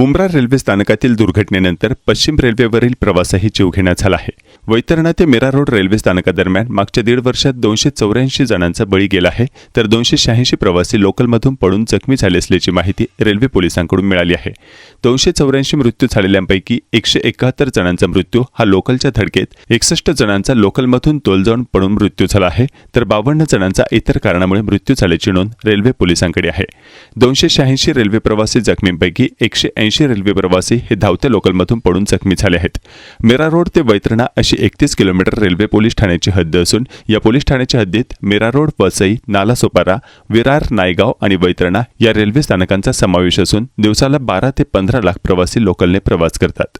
Mumbra railway स्थानकातील दुर्घटनेनंतर पश्चिम रेल्वेवरील प्रवासही जीवघेणा झाला आहे. वैतरणा ते मीरा रोड रेल्वे स्थानकादरम्यान मागच्या दीड वर्षात दोनशे चौऱ्याऐंशी जणांचा बळी गेला आहे तर दोनशे शहाऐंशी प्रवासी लोकलमधून पडून जखमी झाले असल्याची माहिती रेल्वे पोलिसांकडून मिळाली आहे. दोनशे चौऱ्याऐंशी मृत्यू झालेल्यांपैकी एकशे एकाहत्तर जणांचा मृत्यू हा लोकलच्या धडकेत एकसष्ट जणांचा लोकलमधून तोल जाऊन पडून मृत्यू झाला आहे तर बावन्न जणांचा इतर कारणामुळे मृत्यू झाल्याची नोंद रेल्वे पोलिसांकडे आहे. दोनशे शहाऐंशी रेल्वे प्रवासी जखमींपैकी एकशे ऐंशी रेल्वे प्रवासी हे धावत्या लोकलमधून पडून जखमी झाले आहेत. मेरा रोड ते वैतरणा अशी एकतीस किलोमीटर रेल्वे पोलीस ठाण्याची हद्द असून या पोलीस ठाण्याच्या हद्दीत मेरा रोड वसई नालासोपारा विरार नायगाव आणि वैतरणा या रेल्वे स्थानकांचा समावेश असून दिवसाला बारा ते पंधरा लाख प्रवासी लोकलने प्रवास करतात.